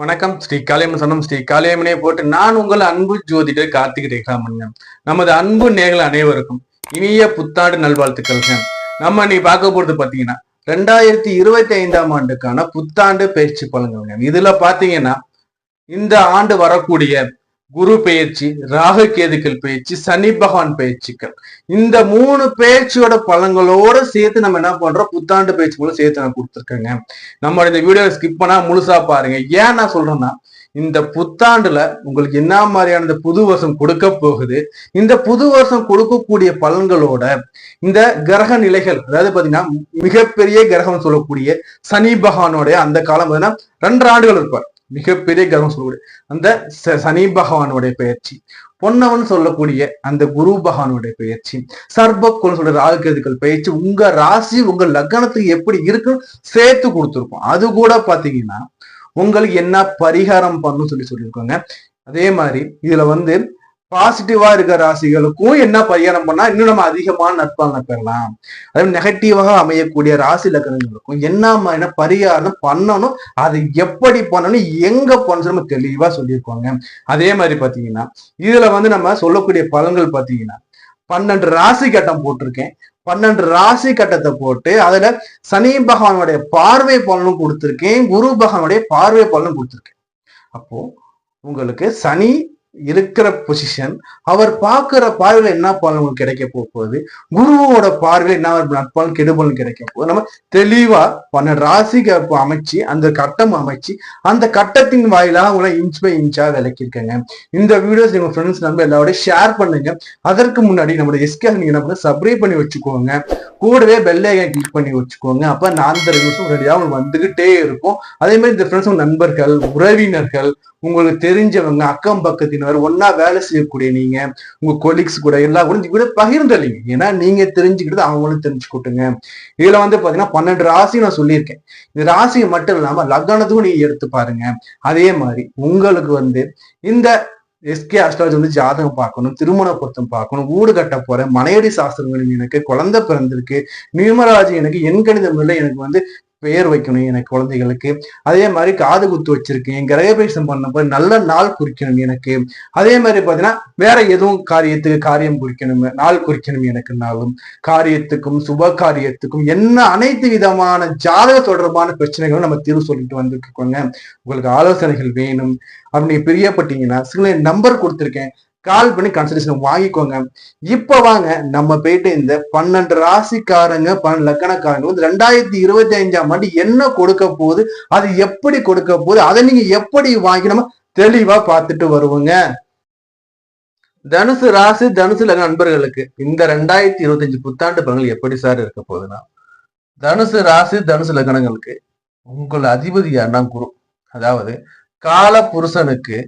வணக்கம். ஸ்ரீ காளியம்மன் சொன்னம் ஸ்ரீ காளியம்மனே போட்டு நான் உங்கள் அன்பு ஜோதிடர் கார்த்திக் ரேகாமணியம். நமது அன்பு நேர்கள் அனைவருக்கும் இனிய புத்தாண்டு நல்வாழ்த்துக்கள்ங்க. நம்ம நீ பார்க்க போறது பாத்தீங்கன்னா ரெண்டாயிரத்தி இருபத்தி ஐந்தாம் ஆண்டுக்கான புத்தாண்டு பயிற்சி பலன்கள்ங்க இதுல பாத்தீங்கன்னா இந்த ஆண்டு வரக்கூடிய குரு பெயர்ச்சி ராகு கேதுக்கள் பயிற்சி சனி பகவான் பயிற்சிகள். இந்த மூணு பயிற்சியோட பலன்களோட சேர்த்து நம்ம என்ன பண்றோம்? புத்தாண்டு பயிற்சி கூட சேர்த்து நான் கொடுத்துருக்கேங்க. நம்ம இந்த வீடியோ ஸ்கிப் பண்ணா முழுசா பாருங்க. ஏன் நான் சொல்றேன்னா இந்த புத்தாண்டுல உங்களுக்கு என்ன மாதிரியான இந்த புது வருஷம் கொடுக்க போகுது? இந்த புது வருஷம் கொடுக்கக்கூடிய பலன்களோட இந்த கிரக நிலைகள் அதாவது பாத்தீங்கன்னா மிகப்பெரிய கிரகம் சொல்லக்கூடிய சனி பகவானுடைய அந்த காலம் பாத்தீங்கன்னா ரெண்டு ஆண்டுகள் இருப்பார். மிகப்பெரிய கிரகம் சொல்லக்கூடிய அந்த ச- சனி பகவானுடைய பெயர்ச்சி. பொன்னவன் சொல்லக்கூடிய அந்த குரு பகவானுடைய பெயர்ச்சி. சர்பக்குள் சொல்ற ராகுகேதுக்கள் பயிற்சி உங்க ராசி உங்க லக்னத்துக்கு எப்படி இருக்குன்னு சேர்த்து கொடுத்துருக்கோம். அது கூட பாத்தீங்கன்னா உங்களுக்கு என்ன பரிகாரம் பண்ணணும் சொல்லி சொல்லியிருக்கோங்க. அதே மாதிரி இதுல வந்து பாசிட்டிவா இருக்க ராசிகளுக்கும் என்ன பரிகாரம் பண்ணா இன்னும் நம்ம அதிகமான நட்பலனை பெறலாம். அதே நெகட்டிவாக அமையக்கூடிய ராசி லக்கணங்களுக்கும் என்ன மாதிரியான பரிகாரம் பண்ணணும் அது எப்படி பண்ணணும் எங்க பண்ணணும் நம்ம தெளிவா சொல்லியிருக்கோங்க. அதே மாதிரி பாத்தீங்கன்னா இதுல வந்து நம்ம சொல்லக்கூடிய பலன்கள் பாத்தீங்கன்னா பன்னெண்டு ராசி கட்டம் போட்டிருக்கேன். பன்னெண்டு ராசி கட்டத்தை போட்டு அதுல சனி பகவானுடைய பார்வை பலனும் கொடுத்திருக்கேன் குரு பகவானுடைய பார்வை பலனும் கொடுத்திருக்கேன். அப்போ உங்களுக்கு சனி இருக்கிற பொசிஷன் அவர் பார்க்கிற பார்வையில என்ன பலன் கிடைக்க போக போகுது? குருவோட பார்வையில என்ன நட்பாலும் நட்பலன் கெடுபலன் கிடைக்க போகுது? நம்ம தெளிவா பண்ண ராசிக்கு அமைச்சு அந்த கட்டம் அமைச்சு அந்த கட்டத்தின் வாயிலாக உங்களை இன்ச் பை இன்ச்சா விளக்கியிருக்கேங்க. இந்த வீடியோஸ் உங்க ஃப்ரெண்ட்ஸ் நம்ம எல்லாரோட ஷேர் பண்ணுங்க. அதற்கு முன்னாடி நம்மளோட எஸ்கே நீங்க என்ன பண்ண சப்ஸ்கிரைப் பண்ணி வச்சுக்கோங்க. கூடவே பெல்லையை கிளிக் பண்ணி வச்சுக்கோங்க. அப்ப நான் அந்த ரிவ்யூஸும் ரெடியாக வந்துகிட்டே இருக்கும். அதே மாதிரி இந்த ஃப்ரெண்ட்ஸ் நண்பர்கள் உறவினர்கள் உங்களுக்கு தெரிஞ்சவங்க அக்கம் பக்கத்தினர் ஒன்னா வேலை செய்யக்கூடிய நீங்க உங்க கொலீக்ஸ் கூட எல்லா கூட கூட பகிர்ந்தளிங்க. ஏன்னா நீங்க தெரிஞ்சுக்கிட்டது அவங்களும் தெரிஞ்சுக்கிட்டுங்க. இதுல வந்து பாத்தீங்கன்னா பன்னெண்டு ராசி நான் சொல்லியிருக்கேன். இந்த ராசியை மட்டும் இல்லாம லக்னத்துக்கும் நீங்க எடுத்து பாருங்க. அதே மாதிரி உங்களுக்கு வந்து இந்த எஸ்கே அஸ்ட்ராலஜி வந்து ஜாதகம் பார்க்கணும் திருமண பொருத்தம் பார்க்கணும் வீடு கட்ட போறேன் மனையடி சாஸ்திரம் எனக்கு குழந்தை பிறந்திருக்கு நியூமராஜி எனக்கு எண்கணிதம் இல்லை எனக்கு வந்து பெயர் வைக்கணும் எனக்கு குழந்தைகளுக்கு. அதே மாதிரி காது குத்து வச்சிருக்கேன். கிரகபேசம் பண்ணப்போ நல்ல நாள் குறிக்கணும் எனக்கு. அதே மாதிரி பார்த்தீங்கன்னா வேற எதுவும் காரியத்துக்கு காரியம் குறிக்கணும் நாள் குறிக்கணும் எனக்குனாலும் காரியத்துக்கும் சுப காரியத்துக்கும் என்ன அனைத்து விதமான ஜாதக தொடர்பான பிரச்சனைகளும் நம்ம தீர்வு சொல்லிட்டு வந்துருக்கோங்க உங்களுக்கு ஆலோசனைகள் வேணும். அப்படி பிரியப்பட்டீங்கன்னா சில நம்பர் கொடுத்துருக்கேன். கால் பண்ணி கன்சல்டேஷன் வாங்கிக்கோங்க. இப்ப வாங்க நம்ம போயிட்டு இந்த பன்னெண்டு ராசிக்காரங்க பன்னெண்டு லக்கணக்காரங்க வந்து ரெண்டாயிரத்தி இருபத்தி அஞ்சாம் ஆண்டு என்ன கொடுக்க போகுது அது எப்படி கொடுக்க போகுது அதை நீங்க எப்படி வாங்கி நம்ம தெளிவா பார்த்துட்டு வருவோங்க. தனுசு ராசி தனுசு லக்ன நண்பர்களுக்கு இந்த ரெண்டாயிரத்தி இருபத்தஞ்சு புத்தாண்டு பலன்கள் எப்படி சார் இருக்க போகுதுன்னா தனுசு ராசி தனுசு லக்னங்களுக்கு உங்கள் அதிபதி யாருன்னா குரு. அதாவது கால புருஷனுக்கு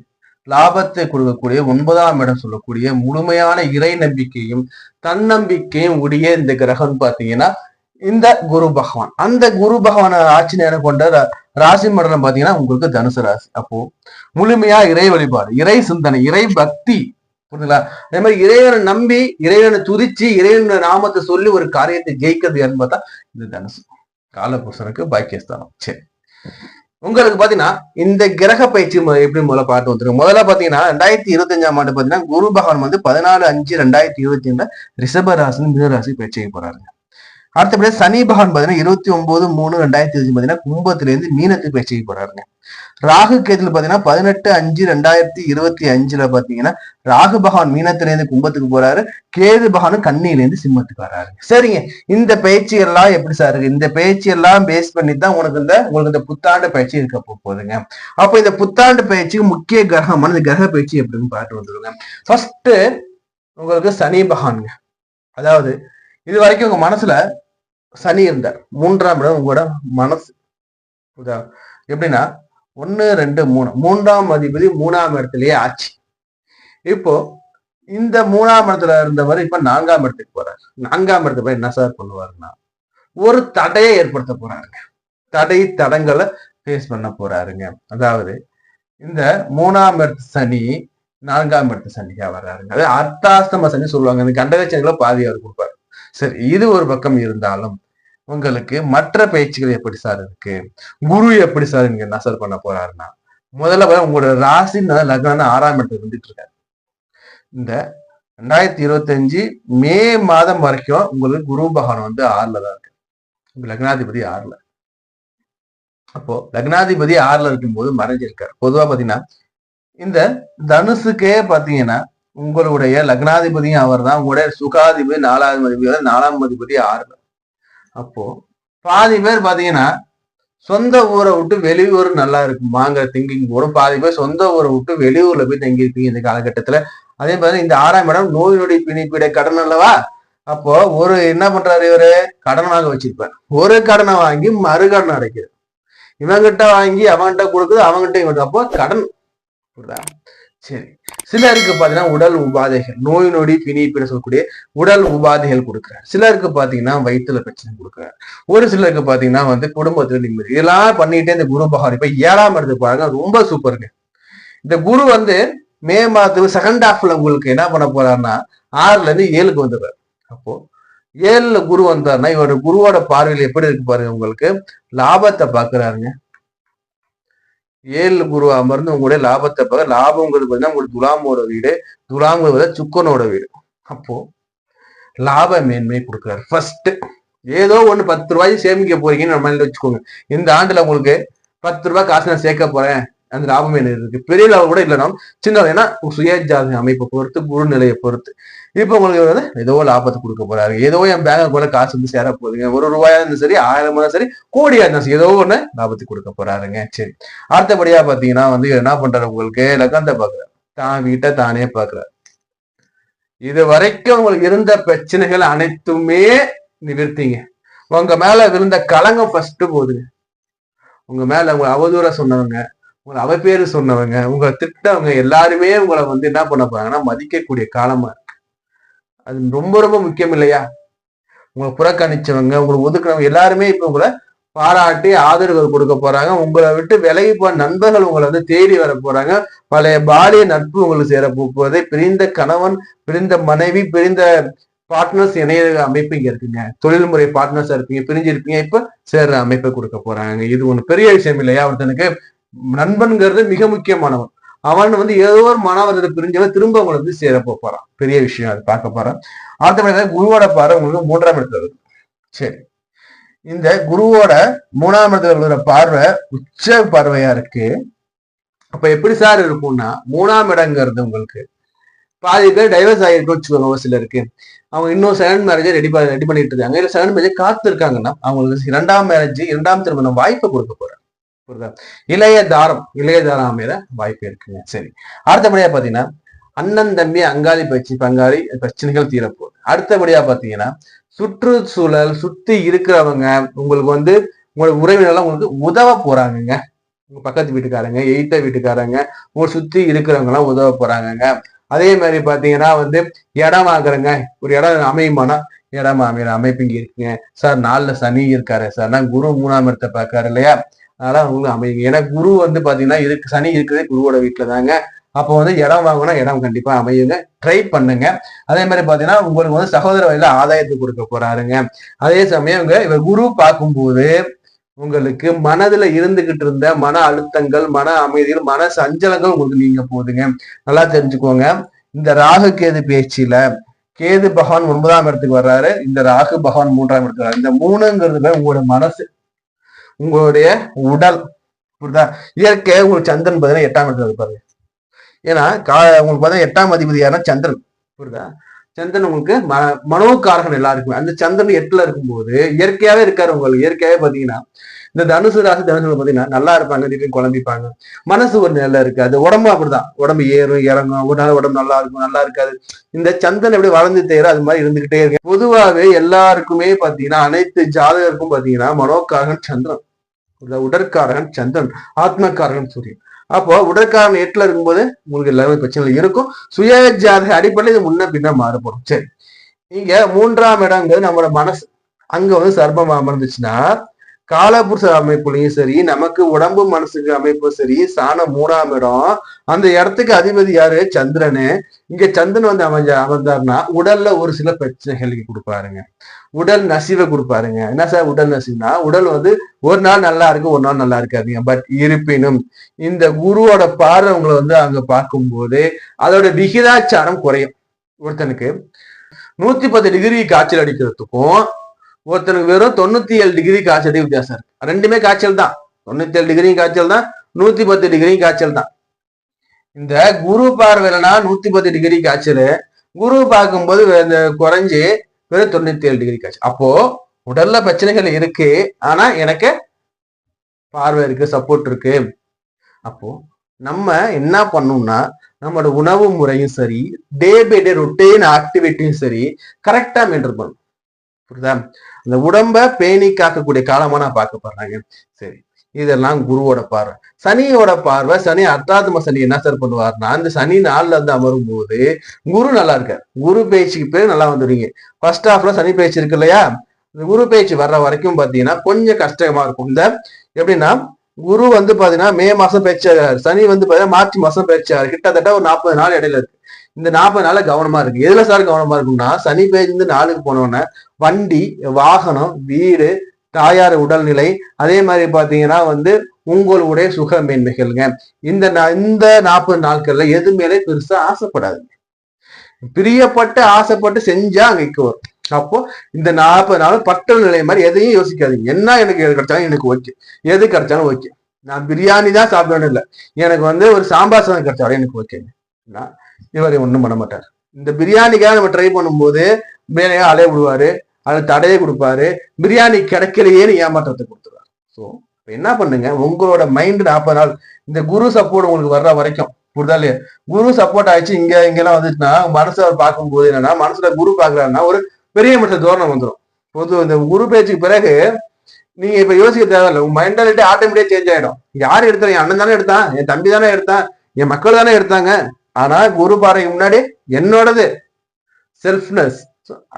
லாபத்தை கொடுக்கக்கூடிய ஒன்பதாம் இடம் சொல்லக்கூடிய முழுமையான இறை நம்பிக்கையும் தன்னம்பிக்கையும் உடைய இந்த கிரகம் பாத்தீங்கன்னா இந்த குரு பகவான். அந்த குரு பகவான ஆட்சி நேரம் கொண்ட ராசி மண்டலம் பாத்தீங்கன்னா உங்களுக்கு தனுசு ராசி. அப்போ முழுமையா இறை வழிபாடு இறை சிந்தனை இறை பக்தி. புரியுதுங்களா அதே மாதிரி இறைவனை நம்பி இறைவனை துதிச்சு இறைவன நாமத்தை சொல்லி ஒரு காரியத்தை ஜெயிக்கிறது யாருன்னு பார்த்தா இது தனுசு. காலபுருஷனுக்கு பாக்கியஸ்தானம். சரி. உங்களுக்கு பாத்தீங்கன்னா இந்த கிரக பயிற்சி எப்படி முதல்ல பார்த்து வந்துருக்கு முதல்ல பாத்தீங்கன்னா ரெண்டாயிரத்தி இருபத்தஞ்சாம் ஆண்டு பாத்தீங்கன்னா குரு பகவான் வந்து பதினாலு அஞ்சு ரெண்டாயிரத்தி இருபத்தி ரெண்டுல ரிஷபராசி மிதராசி பயிற்சி போறாருங்க. அடுத்தபடியா சனி பகவான் பாத்தீங்கன்னா இருபத்தி ஒன்பது மூணு ரெண்டாயிரத்தி இருபத்தி பாத்தீங்கன்னா கும்பத்துல இருந்து மீனத்துக்கு பயிற்சி போறாருங்க. ராகு கேதுல பாத்தீங்கன்னா பதினெட்டு அஞ்சு ரெண்டாயிரத்தி இருபத்தி அஞ்சுல பாத்தீங்கன்னா ராகு பகவான் மீனத்துல இருந்து கும்பத்துக்கு போறாரு. கேது பகவானும் கண்ணியில இருந்து சிம்மத்துக்கு வராரு. சரிங்க. இந்த பயிற்சி எல்லாம் எப்படி சார் இருக்கு? இந்த பயிற்சி எல்லாம் பேஸ் பண்ணி தான் உனக்கு இந்த உங்களுக்கு இந்த புத்தாண்டு பயிற்சி இருக்க போகுதுங்க. அப்ப இந்த புத்தாண்டு பயிற்சிக்கு முக்கிய கிரகமான இந்த கிரக பயிற்சி எப்படின்னு பார்த்து வந்துருங்க. ஃபர்ஸ்ட் உங்களுக்கு சனி பகவானுங்க. அதாவது இது வரைக்கும் உங்க மனசுல சனி இருந்தார் மூன்றாம் இடம் உங்களோட மனசு. புரியுதா? எப்படின்னா ஒன்னு ரெண்டு மூணு. மூன்றாம் அதிபதி மூணாம் இடத்துலயே ஆச்சு இப்போ இந்த மூணாம் இடத்துல இருந்தவர் இப்ப நான்காம் இடத்துக்கு போறார். நான்காம் இடத்துல போய் என்ன சார் பண்ணுவாருன்னா ஒரு தடையை ஏற்படுத்த போறாருங்க. தடை தடங்களை ஃபேஸ் பண்ண போறாருங்க. அதாவது இந்த மூணாம் இடத்து சனி நான்காம் இடத்து சனியா வர்றாருங்க. அது அர்த்தாஸ்தம சனி சொல்லுவாங்க. இந்த கண்டகச்சனிகளை பாதி அவர் கொடுப்பாரு. சரி இது ஒரு பக்கம் இருந்தாலும் உங்களுக்கு மற்ற பயிற்சிகள் எப்படி சார் இருக்கு? குரு எப்படி சார் நீங்க என்ன சார் பண்ண போறாருன்னா முதல்ல பாருங்க, உங்களோட ராசி லக்னம் ஆறாம் இடத்துல இருந்துட்டு இருக்காரு. இந்த ரெண்டாயிரத்தி இருபத்தஞ்சு மே மாதம் வரைக்கும் உங்களுக்கு குரு பகவான் வந்து ஆறுல தான் இருக்கு லக்னாதிபதி ஆறுல. அப்போ லக்னாதிபதி ஆறுல இருக்கும்போது மறைஞ்சிருக்காரு. பொதுவா பாத்தீங்கன்னா இந்த தனுசுக்கே பாத்தீங்கன்னா உங்களுடைய லக்னாதிபதியும் அவர் தான் உங்களுடைய சுகாதிபதி நாலாவது அதிபதி நாலாம் அதிபதி ஆறுல. அப்போ பாதி பேர் பாத்தீங்கன்னா சொந்த ஊரை விட்டு வெளியூர் நல்லா இருக்குமாங்கிற திங்கிங் கூட பாதி பேர் சொந்த ஊரை விட்டு வெளியூர்ல போய் தங்கி இருப்பீங்க இந்த காலகட்டத்துல. அதே மாதிரி இந்த ஆறாம் இடம் நோய் நொடி பிணிப்பிட கடன் அல்லவா? அப்போ ஒரு என்ன பண்றாரு இவரு? கடன் வாங்க வச்சிருப்பார். ஒரு கடனை வாங்கி மறு கடன் அடைக்கிறது இவங்கிட்ட வாங்கி அவன்கிட்ட கொடுக்குது அவங்ககிட்ட இவங்க அப்போ கடன் சரி. சிலருக்கு பாத்தீங்கன்னா உடல் உபாதைகள் நோய் நொடி பிணிப்பிட சொல்லக்கூடிய உடல் உபாதைகள் கொடுக்குறாரு. சிலருக்கு பாத்தீங்கன்னா வயிற்றுல பிரச்சனை கொடுக்குறாரு. ஒரு சிலருக்கு பாத்தீங்கன்னா வந்து குடும்பத்துல நிம்மதி. இதெல்லாம் பண்ணிட்டே இந்த குரு பகவான் இப்ப ஏழாம் இடத்துக்கு பாருங்க ரொம்ப சூப்பருங்க இந்த குரு வந்து மே மாதத்துக்கு செகண்ட் ஹாஃப்ல உங்களுக்கு என்ன பண்ண போறாருன்னா ஆறுல இருந்து ஏழுக்கு வந்துடுறாரு. அப்போ ஏழுல குரு வந்தாருன்னா இவரோட குருவோட பார்வையில் எப்படி இருக்கு பாருங்க உங்களுக்கு? லாபத்தை பாக்குறாருங்க ஏழு குரு அமர்ந்து உங்களுடைய லாபத்தை பார்க்க லாபங்கிறது பார்த்தீங்கன்னா உங்களுக்கு துலாமோட வீடு துலாம்ங்கிறது சுக்கனோட வீடு. அப்போ லாப மேன்மை கொடுக்குறாரு. ஃபர்ஸ்ட் ஏதோ ஒண்ணு பத்து ரூபாய் சேமிக்க போறீங்கன்னு நம்ம வச்சுக்கோங்க. இந்த ஆண்டுல உங்களுக்கு பத்து ரூபாய் காசு நான் சேர்க்க போறேன். அந்த லாபம் என்ன இருக்கு. பெரிய லாபம் கூட இல்லைனாலும் சின்ன ஏன்னா சுய அமைப்பை பொறுத்து குரு நிலையை பொறுத்து. இப்போ உங்களுக்கு வந்து ஏதோ லாபத்தை கொடுக்க போறாரு. ஏதோ என் பேங்க் கூட காசு வந்து சேர போகுதுங்க. ஒரு ரூபாயா இருந்தாலும் சரி ஆயிரம் இருந்தாலும் சரி கோடியா இருந்தாலும் சரி ஏதோ ஒண்ணு லாபத்தை கொடுக்க போறாருங்க. சரி. அடுத்தபடியா பாத்தீங்கன்னா வந்து என்ன பண்றாரு உங்களுக்கு? லக்கந்த பாக்குறாரு தான் வீட்டை தானே பாக்குறாரு இது வரைக்கும் உங்களுக்கு இருந்த பிரச்சனைகள் அனைத்துமே நிவர்த்திங்க. உங்க மேல இருந்த கலங்கம் ஃபர்ஸ்ட் போகுதுங்க உங்க மேல உங்களை அவதூற சொன்னவங்க உங்களை அவப்பேரு சொன்னவங்க உங்களை திட்டவங்க எல்லாருமே உங்களை வந்து என்ன பண்ண போறாங்கன்னா மதிக்கக்கூடிய காலமா அது ரொம்ப ரொம்ப முக்கியம் இல்லையா? உங்களை புறக்கணிச்சவங்க உங்களை ஒதுக்குனவங்க எல்லாருமே இப்ப உங்களை பாராட்டி ஆதரவுகள் கொடுக்க போறாங்க. உங்களை விட்டு விலகி போன நண்பர்கள் உங்களை வந்து தேடி வர போறாங்க. பழைய பாலிய நட்பு உங்களுக்கு சேர போவதை பிரிந்த கணவன் பிரிந்த மனைவி பிரிந்த பார்ட்னர்ஸ் இணைய அமைப்பு இங்க இருக்குங்க. தொழில்முறை பார்ட்னர்ஸா இருப்பீங்க பிரிஞ்சிருப்பீங்க இப்ப சேர்ற அமைப்பை கொடுக்க போறாங்க. இது ஒண்ணு பெரிய விஷயம் இல்லையா? ஒருத்தனுக்கு நண்பன்கிறது மிக முக்கியமானவன். அவன் வந்து ஏதோ ஒரு மாணவர்களை பிரிஞ்சவன் திரும்ப அவங்களை வந்து சேர போறான். பெரிய விஷயம் அது பார்க்க போறான். அடுத்த குருவோட பாறை உங்களுக்கு மூன்றாம் இடத்துல இருக்கு. சரி. இந்த குருவோட மூணாம் இடத்துல இருக்கிற பார்வை உச்ச பார்வையா இருக்கு. அப்ப எப்படி சார் இருக்கும்னா மூணாம் இடங்கிறது உங்களுக்கு பாதி பேர் டைவர்ஸ் ஆகிருக்கு வச்சுக்கோங்க ஒரு சிலருக்கு. அவங்க இன்னும் செகண்ட் மேரேஜ் ரெடி ரெடி பண்ணிட்டு இருக்காங்க. இல்ல செகண்ட் மேரேஜ் காத்து இருக்காங்கன்னா அவங்களுக்கு இரண்டாம் மேரேஜ் இரண்டாம் திருமணம் வாய்ப்பை கொடுக்க போறாங்க. புரியுதா இளைய தாரம் இளைய தாரம் அமையிற வாய்ப்பு இருக்குங்க. சரி. அடுத்தபடியா பாத்தீங்கன்னா அண்ணன் தம்பி அங்காளி பயிற்சி பங்காளி பிரச்சனைகள் தீரப்போகுது. அடுத்தபடியா பாத்தீங்கன்னா சுற்றுச்சூழல் சுத்தி இருக்கிறவங்க உங்களுக்கு வந்து உங்களோட உறவினர்லாம் உங்களுக்கு உதவ போறாங்கங்க. உங்க பக்கத்து வீட்டுக்காரங்க எயித்த வீட்டுக்காரங்க உங்களை சுத்தி இருக்கிறவங்க எல்லாம் உதவ போறாங்கங்க. அதே மாதிரி பாத்தீங்கன்னா வந்து இடம் வாங்குறங்க. ஒரு இடம் அமையுமானா இடம் அமைகிற அமைப்பு இங்க இருக்குங்க. சார் நாலுல சனி இருக்காரு. சார் நான் குரு மூணாம் இடத்தை பாக்காரு இல்லையா? அதெல்லாம் உங்களுக்கு அமையுங்க ஏன்னா குரு வந்து பாத்தீங்கன்னா இருக்கு சனி இருக்கிறதே குருவோட வீட்டுல தாங்க அப்போ வந்து இடம் வாங்கினா இடம் கண்டிப்பா அமையுங்க. ட்ரை பண்ணுங்க. அதே மாதிரி பாத்தீங்கன்னா உங்களுக்கு வந்து சகோதர வழியில ஆதாயத்தை கொடுக்க போறாருங்க. அதே சமயம் இங்க இவர் குரு பார்க்கும்போது உங்களுக்கு மனதுல இருந்துகிட்டு இருந்த மன அழுத்தங்கள் மன அமைதிகள் மன சஞ்சலங்கள் உங்களுக்கு நீங்க போகுதுங்க நல்லா தெரிஞ்சுக்கோங்க. இந்த ராகு கேது பேச்சில கேது பகவான் ஒன்பதாம் இடத்துக்கு வர்றாரு. இந்த ராகு பகவான் மூன்றாம் இடத்துக்கு வர்றாரு. இந்த மூணுங்கிறது உங்களோட மனசு உங்களுடைய உடல் புரியுதா? இயற்கை உங்களுக்கு சந்திரன் பார்த்தீங்கன்னா எட்டாம் இடத்துல இருப்பாரு. ஏன்னா கா உங்களுக்கு பார்த்தீங்கன்னா எட்டாம் அதிபதி யாருன்னா சந்திரன் புரியுதா? சந்திரன் உங்களுக்கு ம மனோக்காரகன் எல்லாருக்குமே. அந்த சந்திரன் எட்டுல இருக்கும்போது இயற்கையாவே இருக்காரு உங்களுக்கு. இயற்கையாவே பாத்தீங்கன்னா இந்த தனுசு ராசி தனுசுல பாத்தீங்கன்னா நல்லா இருப்பாங்க திடீர்னு குழம்பிப்பாங்க. மனசு ஒரு நிலை இருக்கு அது உடம்பு அப்படிதான். உடம்பு ஏறும் இறங்கும். ஒரு நாள் உடம்பு நல்லா இருக்கும் நல்லா இருக்காது. இந்த சந்தன் எப்படி வளர்ந்து தேர அது மாதிரி இருந்துகிட்டே இருக்கு. பொதுவாகவே எல்லாருக்குமே பாத்தீங்கன்னா அனைத்து ஜாதகருக்கும் பாத்தீங்கன்னா மனோக்காரகன் சந்திரன். உடற்காரகன் சந்திரன் ஆத்மக்காரகன் சூரியன். அப்போ உடற்காரன் எட்டுல இருக்கும்போது உங்களுக்கு எல்லாமே பிரச்சனை இருக்கும். சுய ஜாதக அடிப்படையில் இது முன்ன பின்ன மாறுபடும். சரி. இங்க மூன்றாம் இடங்கிறது நம்மளோட மனசு. அங்க வந்து சர்ப்பம் அமர்ந்துச்சுன்னா காலபுருஷ அமைப்புலையும் சரி நமக்கு உடம்பு மனசுக்கு அமைப்பு சரி சாணம் மூணாம் இடம். அந்த இடத்துக்கு அதிபதி யாரு? சந்திரனு. இங்க சந்திரன் வந்து அமைஞ்ச அமர்ந்தாருன்னா உடல்ல ஒரு சில பிரச்சனைகளுக்கு கொடுப்பாருங்க. உடல் நசிவை கொடுப்பாருங்க. என்ன சார் உடல் நசிவுனா உடல் வந்து ஒரு நாள் நல்லா இருக்கு ஒரு நாள் நல்லா இருக்காதுங்க. பட் இருப்பினும் இந்த குருவோட பார்வை உங்களை வந்து அங்க பார்க்கும்போது அதோட விகிதாச்சாரம் குறையும். ஒருத்தனுக்கு நூத்தி பத்து டிகிரி காய்ச்சல் அடிக்கிறதுக்கும் ஒருத்தனுக்கு வெறும் தொண்ணூத்தி ஏழு டிகிரி காய்ச்சல் வித்தியாசம் இருக்கு. ரெண்டுமே காய்ச்சல் தான். தொண்ணூத்தி ஏழு டிகிரி காய்ச்சல் தான் நூத்தி பத்து டிகிரி காய்ச்சல் தான். இந்த குரு பார்வையிலனா நூத்தி பத்து டிகிரி காய்ச்சல். குரு பார்க்கும்போது இந்த குறைஞ்சு வெறும் தொண்ணூத்தி ஏழு டிகிரி காய்ச்சல். அப்போ உடல்ல பிரச்சனைகள் இருக்கு. ஆனா எனக்கு பார்வை இருக்கு சப்போர்ட் இருக்கு. அப்போ நம்ம என்ன பண்ணோம்னா நம்மளோட உணவு முறையும் சரி டே பை டே ரொட்டீன் ஆக்டிவிட்டியும் சரி கரெக்டா மெயின்டைன் பண்ணணும். புரியுதா? அந்த உடம்ப பேணி காக்கக்கூடிய காலமா நான் பார்க்க போறாங்க சரி. இதெல்லாம் குருவோட பார்வை. சனியோட பார்வை சனி அர்த்தாத்ம சனி என்ன சார் பண்ணுவார்னா அந்த சனி நாள்ல இருந்து அமரும் போது குரு நல்லா இருக்கார். குரு பேச்சுக்கு பேர் நல்லா வந்துடுவீங்க. ஃபர்ஸ்ட் ஹாஃப்ல சனி பேச்சு இருக்கு இல்லையா? இந்த குரு பேச்சு வர்ற வரைக்கும் பாத்தீங்கன்னா கொஞ்சம் கஷ்டமா இருக்கும். இந்த எப்படின்னா குரு வந்து பாத்தீங்கன்னா மே மாசம் பேச்சாரு. சனி வந்து பாத்தீங்கன்னா மார்ச் மாசம் பேச்சாரு. கிட்டத்தட்ட ஒரு நாற்பது நாள் இடையில இருக்கு. இந்த நாற்பது நாள்ல கவனமா இருக்கு. எதுல சார் கவனமா இருக்கும்னா சனி பேருந்து நாளுக்கு போனோடனே வண்டி வாகனம் வீடு தாயார் உடல்நிலை அதே மாதிரி பாத்தீங்கன்னா வந்து உங்களுடைய சுக மேன்மைகள்ங்க. இந்த இந்த நாற்பது நாட்கள்ல எது மேலே பெருசா ஆசைப்படாதுங்க. பிரியப்பட்டு ஆசைப்பட்டு செஞ்சா அங்க வரும். அப்போ இந்த நாற்பது நாள் பட்டல் நிலை மாதிரி எதையும் யோசிக்காதீங்க. என்ன எனக்கு எது கிடைச்சாலும் எனக்கு ஓகே. எது கிடைச்சாலும் ஓகே. நான் பிரியாணி தான் சாப்பிடணும் இல்லை எனக்கு வந்து ஒரு சாம்பார் சாதம் கிடைச்சாலும் எனக்கு ஓகேங்க. நான் இவர் ஒன்றும் பண்ண மாட்டார். இந்த பிரியாணிக்காக நம்ம ட்ரை பண்ணும்போது பிரியாணியா அலைய விடுவாரு அது தடையை கொடுப்பாரு பிரியாணி கிடைக்கலையே ஏமாற்றத்தை கொடுத்துருவார். ஸோ என்ன பண்ணுங்க? உங்களோட மைண்டு நாற்பது நாள் இந்த குரு சப்போர்ட் உங்களுக்கு வர்ற வரைக்கும் புரிதா இல்லையா? குரு சப்போர்ட் ஆயிடுச்சு இங்க இங்கெல்லாம் வந்துச்சுன்னா மனசை அவர் பார்க்கும்போது என்னன்னா மனசுல குரு பாக்குறாருன்னா ஒரு பெரிய மனுஷ தோரணம் வந்துடும் பொது இந்த குரு பேச்சுக்கு பிறகு நீங்க இப்ப யோசிக்க தேவையில்ல உங்க மென்டாலிட்டி ஆட்டோமேட்டிக்கா சேஞ்ச் ஆயிடும். யார் எடுத்தா? என் அண்ணன் தானே எடுத்தான் என் தம்பி தானே எடுத்தான் என் மக்கள் தானே எடுத்தாங்க. ஆனா குரு பாறை முன்னாடி என்னோடது? செல்ஃப்னஸ்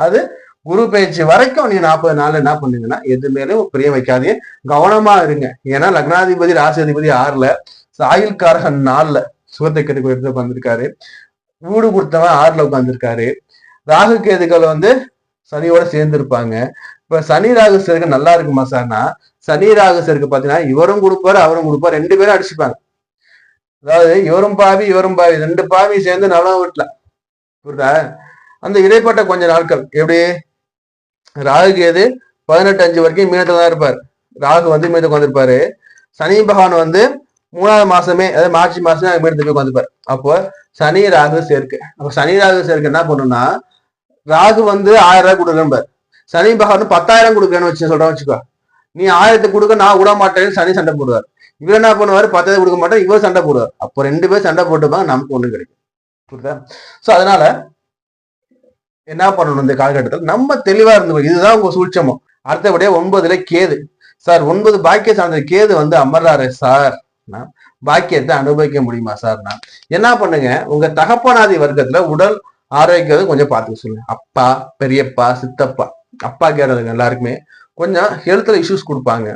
அது குரு பயிற்சி வரைக்கும் நீ நாற்பது நாள் என்ன பண்ணுங்கன்னா எது மேலும் பிரியம் வைக்காதீங்க. கவனமா இருங்க. ஏன்னா லக்னாதிபதி ராசிபதி ஆறுல சாயில்காரகன் நாலுல சுகத்தை கெடுக்க எடுத்து உட்காந்துருக்காரு வீடு கொடுத்தவன் ஆறுல உட்காந்துருக்காரு ராகு கேதுகள் வந்து சனியோட சேர்ந்து இருப்பாங்க இப்ப சனி ராகு சேர்க்க நல்லா இருக்குமா சார்னா சனி ராகு சேர்க்க பாத்தீங்கன்னா இவரும் கொடுப்பாரு அவரும் கொடுப்பாரு. ரெண்டு பேரும் அடிச்சுப்பாங்க. அதாவது இவரும் பாவி இவரும் பாவி. ரெண்டு பாவி சேர்ந்து நல்லா வீட்டுல. புரியுதா? அந்த இடைப்பட்ட கொஞ்ச நாட்கள். எப்படி? ராகு கேது பதினெட்டு அஞ்சு வரைக்கும் மீனத்துல தான் இருப்பார். ராகு வந்து மீனத்துக்கு உட்காந்துருப்பாரு சனி பகவான் வந்து மூணாவது மாசமே அதாவது மார்ச் மாசமே மீனத்தை போய் உட்காந்துப்பாரு அப்போ சனி ராகு சேர்க்கை. அப்போ சனி ராகு சேர்க்கை என்ன பண்ணுன்னா ராகு வந்து ஆயிரம் ரூபாய் கொடுக்குறேன் சனி பகவான் பத்தாயிரம் கொடுக்குறேன்னு வச்சு சொல்றேன் வச்சுக்கோ. நீ ஆயிரத்தை கொடுக்க நான் விட மாட்டேன்னு சனி சண்டை போடுவார். இவர் என்ன பண்ணுவாரு? பத்தாயிரம் கொடுக்க மாட்டார் இவர் சண்டை போடுவார். அப்போ ரெண்டு பேர் சண்டை போட்டுப்பாங்க நமக்கு ஒன்றும் கிடைக்கும் புரியுதா? ஸோ அதனால என்ன பண்ணணும் இந்த காலகட்டத்தில்? நம்ம தெளிவாக இருந்தோம் இதுதான் உங்க சூழ்ச்சமம் அடுத்தபடியா ஒன்பதுல கேது. சார் ஒன்பது பாக்கிய சார்ந்த கேது வந்து அமர்றாரு சார். நான் பாக்கியத்தை அனுபவிக்க முடியுமா சார்? நான் என்ன பண்ணுங்க? உங்க தகப்பனாதி வர்க்கத்துல உடல் ஆரோக்கியத்தை கொஞ்சம் பார்த்து சொல்லுங்க. அப்பா பெரியப்பா சித்தப்பா அப்பா கேட்டதுங்க எல்லாருக்குமே கொஞ்சம் ஹெல்த்ல இஷ்யூஸ் கொடுப்பாங்க.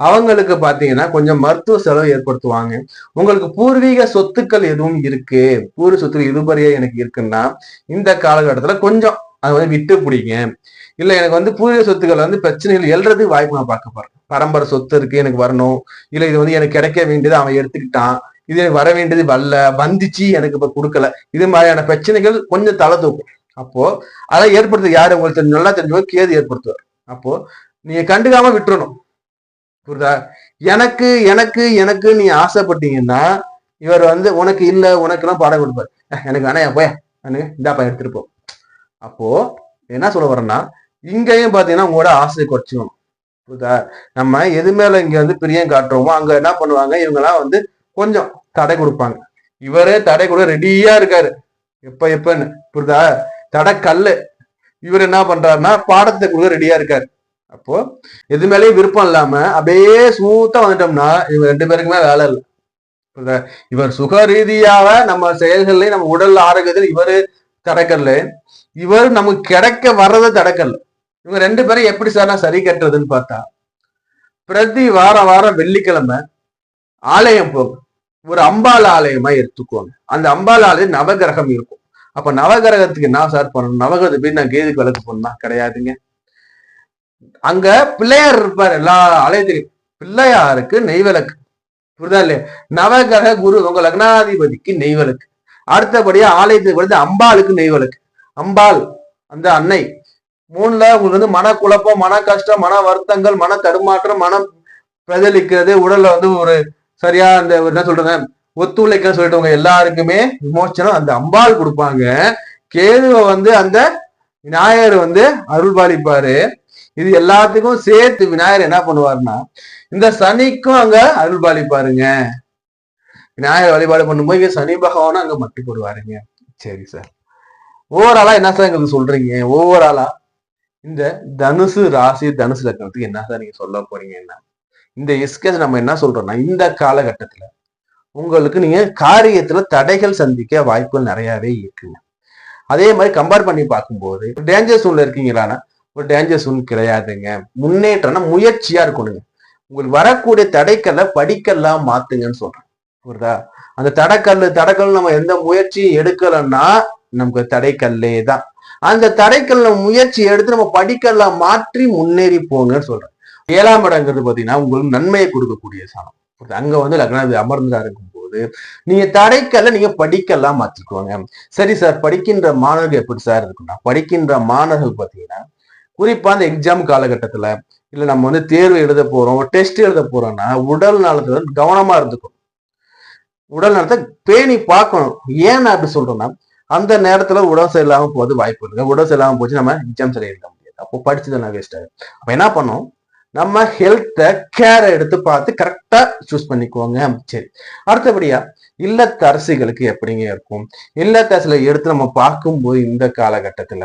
அவங்களுக்கு பாத்தீங்கன்னா கொஞ்சம் மருத்துவ செலவு ஏற்படுத்துவாங்க. உங்களுக்கு பூர்வீக சொத்துக்கள் எதுவும் இருக்கு? பூர்வீக சொத்துக்கள் இதுவரையே எனக்கு இருக்குன்னா இந்த காலகட்டத்துல கொஞ்சம் அதை வந்து விட்டு பிடிங்க. இல்ல எனக்கு வந்து பூர்வீக சொத்துக்கள் வந்து பிரச்சனைகள் எழுறதுக்கு வாய்ப்பு நான் பார்க்க போறேன். பரம்பரை சொத்து இருக்கு எனக்கு வரணும். இல்ல இது வந்து எனக்கு கிடைக்க வேண்டியது அவன் எடுத்துக்கிட்டான். இது எனக்கு வர வேண்டியது வரல வந்துச்சு எனக்கு இப்ப கொடுக்கல. இது மாதிரியான பிரச்சனைகள் கொஞ்சம் தலை தூக்கும். அப்போ அதை ஏற்படுத்த யாரு? உங்களுக்கு நல்லா தெரிஞ்சவங்க கேது ஏற்படுத்துவார். அப்போ நீங்க கண்டுக்காம விட்டுறணும். புரியுதா? எனக்கு எனக்கு எனக்கு நீ ஆசைப்பட்டீங்கன்னா இவர் வந்து உனக்கு இல்ல உனக்கு எல்லாம் பாடம் கொடுப்பாரு. எனக்கு வேணா போய்? எனக்கு இந்தாப்பா எடுத்துருப்போம் அப்போ என்ன சொல்ல வரேன்னா இங்கேயும் பாத்தீங்கன்னா உங்களோட ஆசையை குறைச்சிக்கணும் புரியுதா? நம்ம எது மேல இங்க வந்து பிரியம் காட்டுறோமோ அங்க என்ன பண்ணுவாங்க? இவங்க எல்லாம் வந்து கொஞ்சம் தடை கொடுப்பாங்க. இவரே தடை கூட ரெடியா இருக்காரு. எப்ப எப்பன்னு புரியுதா? தடை கல்லு. இவர் என்ன பண்றாருன்னா பாடத்தை கொடுக்க ரெடியா இருக்காரு. அப்போ எது மேலேயும் விருப்பம் இல்லாம அப்படியே ஸ்மூத்தா வந்துட்டோம்னா இவங்க ரெண்டு பேருக்குமே வேலை இல்லை. இவர் சுக ரீதியாக நம்ம செயல்கள்லயும் நம்ம உடல் ஆரோக்கியத்தில் இவரு தடக்கல்ல. இவர் நமக்கு கிடைக்க வர்றதை தடக்கல்ல. இவங்க ரெண்டு பேரும் எப்படி சார் நான் சரி கட்டுறதுன்னு பார்த்தா பிரதி வார வாரம் வெள்ளிக்கிழமை ஆலயம் போகும் ஒரு அம்பாள் ஆலயமா எடுத்துக்கோங்க. அந்த அம்பாள் ஆலயம் நவகிரகம் இருக்கும். அப்ப நவகிரகத்துக்கு என்ன சார் பண்ணணும்? நவகிரகத்தை போய் நான் கேதுக்கு விளக்கு போடணுமா? கிடையாதுங்க. அங்க பிள்ளையார் இருப்பார். எல்லா ஆலயத்திலையும் பிள்ளையாருக்கு நெய்விளக்கு. புரிதா இல்லையா? நவகிரக குரு உங்க லக்னாதிபதிக்கு நெய்விளக்கு. அடுத்தபடியா ஆலயத்துக்கு வந்து அம்பாளுக்கு நெய்விளக்கு. அம்பாள் அந்த அன்னை. மூணுல உங்களுக்கு வந்து மன குழப்பம் மன கஷ்டம் மன வருத்தங்கள் மன தடுமாற்றம் மனம் பிரதிலிக்கிறது உடல்ல வந்து ஒரு சரியா அந்த ஒரு என்ன சொல்றது ஒத்துழைக்க சொல்லிட்டவங்க எல்லாருக்குமே விமோச்சனம் அந்த அம்பாள் கொடுப்பாங்க. கேதுவை வந்து அந்த விநாயகர் வந்து அருள் பாலிப்பாரு இது எல்லாத்துக்கும் சேர்த்து விநாயகர் என்ன பண்ணுவாருன்னா இந்த சனிக்கும் அங்க அருள் பாலிப்பாருங்க. விநாயகர் வழிபாடு பண்ணும்போது சனி பகவானும் அங்க மட்டி போடுவாருங்க. சரி சார் ஓவராலா என்ன சார் எங்களுக்கு சொல்றீங்க? ஓவராலா இந்த தனுசு ராசி தனுசு லக்னத்துக்கு என்ன சார் நீங்க சொல்ல போறீங்கன்னா இந்த எஸ்கேஸ் நம்ம என்ன சொல்றோம்னா இந்த காலகட்டத்துல உங்களுக்கு நீங்க காரியத்துல தடைகள் சந்திக்க வாய்ப்புகள் நிறையவே இருக்குங்க. அதே மாதிரி கம்பேர் பண்ணி பார்க்கும்போது டேஞ்சர் சூழ்நிலை இருக்கீங்களான்னா ஒரு டேஞ்சர் சூன் கிடையாதுங்க. முன்னேற்றம்னா முயற்சியா இருக்கணுங்க. உங்களுக்கு வரக்கூடிய தடைக்கல்லை படிக்கல்லாம் மாத்துங்கன்னு சொல்றேன். புரியுதா? அந்த தடைக்கல்லு தடைக்கல் நம்ம எந்த முயற்சியும் எடுக்கலன்னா நமக்கு தடைக்கல்லே தான். அந்த தடைக்கல்ல முயற்சி எடுத்து நம்ம படிக்கல்லாம் மாற்றி முன்னேறி போங்கன்னு சொல்றேன். ஏழாம் இடங்கிறது பாத்தீங்கன்னா உங்களுக்கு நன்மையை கொடுக்கக்கூடிய சாணம். அங்க வந்து லக்னாதி அமர்ந்தா இருக்கும் போது நீங்க தடைக்கல்ல நீங்க படிக்கலாம் மாத்திக்குவாங்க சரி சார் படிக்கின்ற மாணவர்கள் எப்படி சார் இருக்குன்னா படிக்கின்ற மாணவர்கள் பாத்தீங்கன்னா குறிப்பா அந்த எக்ஸாம் காலகட்டத்துல இல்ல நம்ம வந்து தேர்வு எழுத போறோம் டெஸ்ட் எழுத போறோம்னா உடல் நலத்துல கவனமா இருந்துக்கும் உடல் நலத்தை பேணி பார்க்கணும். ஏன் நான் அப்படி சொல்றேன்னா அந்த நேரத்துல உடல் சரியில்லாம போது வாய்ப்பு இருக்கு. உடல் சரியில்லாம போச்சு நம்ம எக்ஸாம் சரி எழுத முடியாது. அப்போ படிச்சதெல்லாம் வேஸ்ட் ஆகும் அப்ப என்ன பண்ணோம் நம்ம ஹெல்த்தை கேரை எடுத்து பார்த்து கரெக்டா சூஸ் பண்ணிக்குவோங்க சரி. அடுத்தபடியா இல்லத்தரசிகளுக்கு எப்படிங்க இருக்கும்? இல்லத்தரசில எடுத்து நம்ம பார்க்கும்போது இந்த காலகட்டத்துல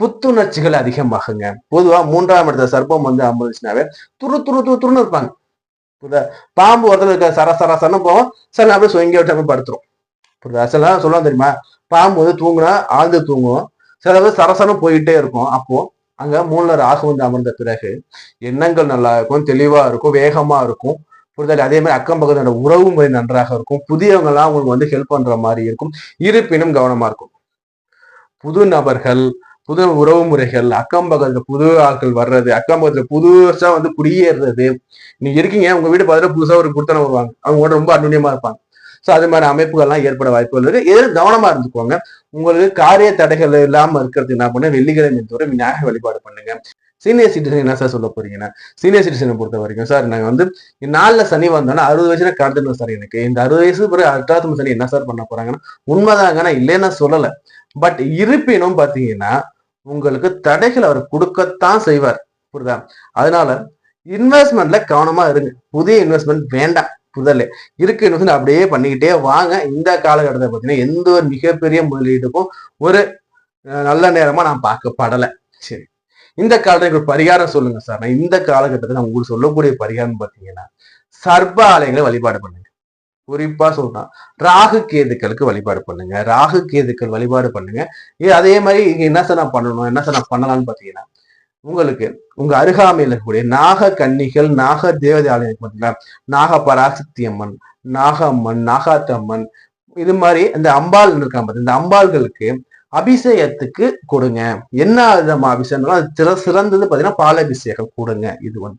புத்துணர்ச்சிகள் அதிகமாகுங்க. பொதுவா மூன்றாம் இடத்துல சர்ப்பம் வந்து அம்பதுச்சுனாவே துரு துரு துரு துருன்னு இருப்பாங்க. புரியுதா? பாம்பு ஒருத்தர் இருக்க சர சர சரன்னு போவோம். சில நேரம் அப்படியே சொங்கி விட்டு அப்படியே படுத்துரும். புரியுதா? சில சொல்லுவோம் தெரியுமா? பாம்பு வந்து தூங்குனா ஆழ்ந்து தூங்கும். சில பேர் சரசரம் போயிட்டே இருக்கும். அப்போ அங்க மூணுல ராகு வந்து அமர்ந்த பிறகு எண்ணங்கள் நல்லா இருக்கும் தெளிவா இருக்கும் வேகமா இருக்கும். புரிதல்? அதே மாதிரி அக்கம் பக்கத்தோட உறவு முறை நன்றாக இருக்கும். புதியவங்கெல்லாம் உங்களுக்கு வந்து ஹெல்ப் பண்ற மாதிரி இருக்கும். இருப்பினும் கவனமா இருக்கும். புது நபர்கள் புது உறவு முறைகள் அக்கம் பக்கத்துல புது ஆட்கள் வர்றது அக்கம் பக்கத்துல புதுசா வந்து குடியேறுறது. நீங்க இருக்கீங்க உங்க வீடு பார்த்துட்டு புதுசா ஒரு குடுத்தனை வருவாங்க. அவங்க கூட ரொம்ப அந்யுன்யமா இருப்பாங்க. சோ அது மாதிரி அமைப்புகள்லாம் ஏற்பட வாய்ப்புகள் இருக்கு. எது கவனமா இருந்துக்கோங்க. உங்களுக்கு காரிய தடைகள் இல்லாம இருக்கிறதுக்கு என்ன பண்ண வெள்ளிக்கிழமை தோறும் விநாயகர் வழிபாடு பண்ணுங்க. சீனியர் சிட்டிசன் என்ன சார் சொல்ல போறீங்கன்னா? சீனியர் சிட்டிசனை பொறுத்த வரைக்கும் சார் நாங்கள் வந்து நாளில் சனி வந்தோன்னா அறுபது வயசுல கடந்துடும் சார் எனக்கு. இந்த அறுபது வயசு பிறகு அட்டாத்தும சனி என்ன சார் பண்ண போறாங்கன்னா உண்மைதாங்க நான் இல்லைன்னு சொல்லலை. பட் இருப்பினும் பார்த்தீங்கன்னா உங்களுக்கு தடைகள் அவர் கொடுக்கத்தான் செய்வார். புரியுதா? அதனால இன்வெஸ்ட்மெண்ட்ல கவனமா இருங்க. புதிய இன்வெஸ்ட்மெண்ட் வேண்டாம். புதல்ல இருக்கு இன்வெஸ்ட்மெண்ட் அப்படியே பண்ணிக்கிட்டே வாங்க. இந்த காலகட்டத்தை பார்த்தீங்கன்னா எந்த ஒரு மிகப்பெரிய முதலீட்டுக்கும் ஒரு நல்ல நேரமா நான் பார்க்கப்படலை. சரி. இந்த காலத்துல ஒரு பரிகாரம் சொல்லுங்க சார் நான் இந்த காலகட்டத்தில் நான் உங்களுக்கு சொல்லக்கூடிய பரிகாரம் பார்த்தீங்கன்னா சர்ப ஆலயங்களை வழிபாடு பண்ணுங்க. குறிப்பா சொல்றான். ராகு கேதுக்களுக்கு வழிபாடு பண்ணுங்க. ராகு கேதுக்கள் வழிபாடு பண்ணுங்க. ஏ, அதே மாதிரி இங்க என்ன சார் நான் பண்ணணும்? என்ன சார் நான் பண்ணலாம்னு பாத்தீங்கன்னா உங்களுக்கு உங்க அருகாமையில் இருக்கக்கூடிய நாக கன்னிகள் நாக தேவதை ஆலயம் பார்த்தீங்கன்னா நாக பராசக்தி அம்மன் நாகம்மன் நாகாத்தம்மன் இது மாதிரி இந்த அம்பாள் இருக்காங்க பாத்தீங்க இந்த அம்பாள்களுக்கு அபிஷேகத்துக்கு கொடுங்க. என்ன விதமா அபிஷேகம் அது சிற- சிறந்தது பார்த்தீங்கன்னா பாலபிஷேகம் கொடுங்க இது ஒன்று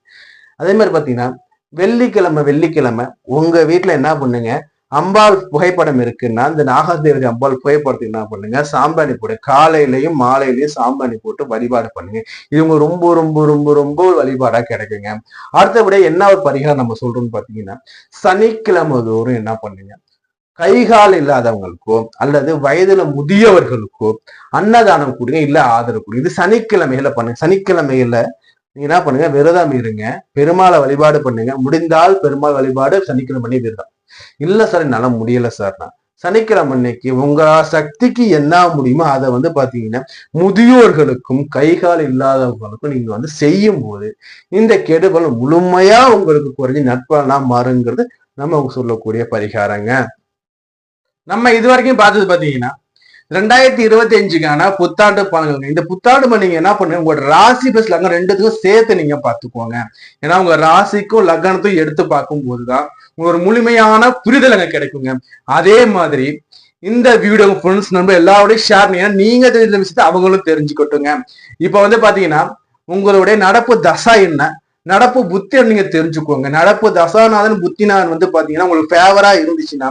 அதே மாதிரி பார்த்தீங்கன்னா வெள்ளிக்கிழமை வெள்ளிக்கிழமை உங்க வீட்டில் என்ன பண்ணுங்க? அம்பாள் புகைப்படம் இருக்குன்னா இந்த நாகதேவதி அம்பாள் புகைப்படத்துக்கு என்ன பண்ணுங்க? சாம்பாணி போடு. காலையிலையும் மாலையிலையும் சாம்பாணி போட்டு வழிபாடு பண்ணுங்க. இது உங்க ரொம்ப ரொம்ப ரொம்ப ரொம்ப வழிபாடாக வழிபாடா கிடைக்குங்க. அடுத்தபடியே என்ன ஒரு பரிகாரம் நம்ம சொல்றோம்னு பாத்தீங்கன்னா சனிக்கிழமை தோறும் என்ன பண்ணுங்க? கைகால் இல்லாதவங்களுக்கோ அல்லது வயதுல முதியவர்களுக்கோ அன்னதானம் கொடுங்க இல்ல ஆதரவு கொடுங்க. இது சனிக்கிழமையில பண்ணுங்க. சனிக்கிழமையில நீங்க என்ன பண்ணுங்க? விரதம் இருங்க. பெருமாளை வழிபாடு பண்ணுங்க. முடிந்தால் பெருமாள் வழிபாடு சனிக்கிழமை விரதம். இல்ல சார் என்னால முடியல சார் நான். சனிக்கிழமை அன்னைக்கு உங்க சக்திக்கு என்ன முடியுமோ அதை வந்து பாத்தீங்கன்னா முதியோர்களுக்கும் கைகால் இல்லாதவங்களுக்கும் நீங்க வந்து செய்யும் போது இந்த கெடுபல் முழுமையா உங்களுக்கு குறைஞ்சி நட்பெல்லாம் மாறுங்கிறது நம்ம சொல்லக்கூடிய பரிகாரங்க. நம்ம இது வரைக்கும் பார்த்தது பாத்தீங்கன்னா ரெண்டாயிரத்தி இருபத்தி அஞ்சுக்கான புத்தாண்டு பலன்கள். இந்த புத்தாண்டு பண்ண நீங்க என்ன பண்ணுங்க உங்களோட ராசி பிளஸ் லக்னம் ரெண்டுத்துக்கும் சேர்த்து நீங்க பாத்துக்கோங்க ஏன்னா உங்க ராசிக்கும் லக்னத்தையும் எடுத்து பார்க்கும் போதுதான் ஒரு முழுமையான புரிதல் அங்க கிடைக்குங்க. அதே மாதிரி இந்த வீடியோ ஃப்ரெண்ட்ஸ் நம்ம எல்லாரோடையும் ஷேர் பண்ணீங்க நீங்க தெரிஞ்ச விஷயத்த அவங்களும் தெரிஞ்சுக்கட்டுங்க. இப்ப வந்து பாத்தீங்கன்னா உங்களுடைய நடப்பு தசா என்ன? நடப்பு புத்தி நீங்க தெரிஞ்சுக்கோங்க. நடப்பு தசாநாதன் புத்திநாதன் வந்து பாத்தீங்கன்னா உங்களுக்கு ஃபேவரா இருந்துச்சுன்னா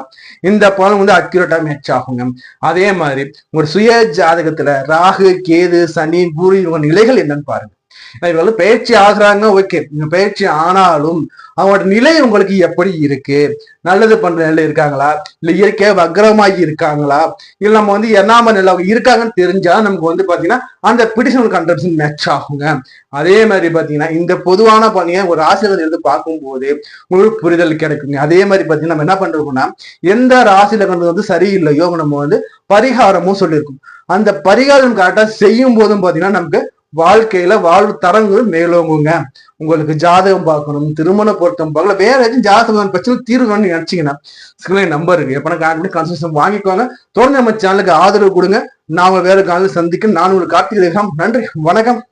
இந்த பலன் வந்து அக்யூரேட்டா மேட்ச் ஆகுங்க. அதே மாதிரி ஒரு சுய ஜாதகத்துல ராகு கேது சனி குரு இவங்க நிலைகள் என்னன்னு பாருங்க. இவங்க வந்து பயிற்சி ஆகுறாங்க ஓகே பயிற்சி ஆனாலும் அவங்களோட நிலை உங்களுக்கு எப்படி இருக்கு? நல்லது பண்ற நிலை இருக்காங்களா? இல்ல இயற்கை வக்ரமாகி இருக்காங்களா? இல்ல நம்ம வந்து என்னாம நிலை அவங்க இருக்காங்கன்னு தெரிஞ்சா நமக்கு வந்து பாத்தீங்கன்னா அந்த பிடிஷனல் கண்டென்ட் மேட்ச் ஆகுங்க. அதே மாதிரி பாத்தீங்கன்னா இந்த பொதுவான பணியை ஒரு ஆசிரியர் இருந்து பார்க்கும்போது உங்களுக்கு புரிதல் கிடைக்குங்க. அதே மாதிரி பாத்தீங்கன்னா நம்ம என்ன பண்றோம்னா எந்த ராசியில கண்டது வந்து சரியில்லையோ நம்ம வந்து பரிகாரமும் சொல்லியிருக்கோம். அந்த பரிகாரம் கரெக்டா செய்யும் போதும் பாத்தீங்கன்னா நமக்கு வாழ்க்கையில வாழ்வு தரங்கள் மேலோங்குங்க. உங்களுக்கு ஜாதகம் பார்க்கணும் திருமண பொருத்தம் பார்க்கல வேற ஏதாச்சும் ஜாதகம் பிரச்சனை தீர்வுன்னு நினைச்சீங்கன்னா ஸ்கிரீன் நம்பர் இருக்கு. எப்பனா கால் பண்ணி கன்சல்டேஷன் வாங்கிக்கோங்க. தொடர்ந்து நம்ம சேனலுக்கு ஆதரவு கொடுங்க. நாம வேற காலையில் சந்திக்கும் நான் உங்களுக்கு கார்த்திகை நன்றி. வணக்கம்.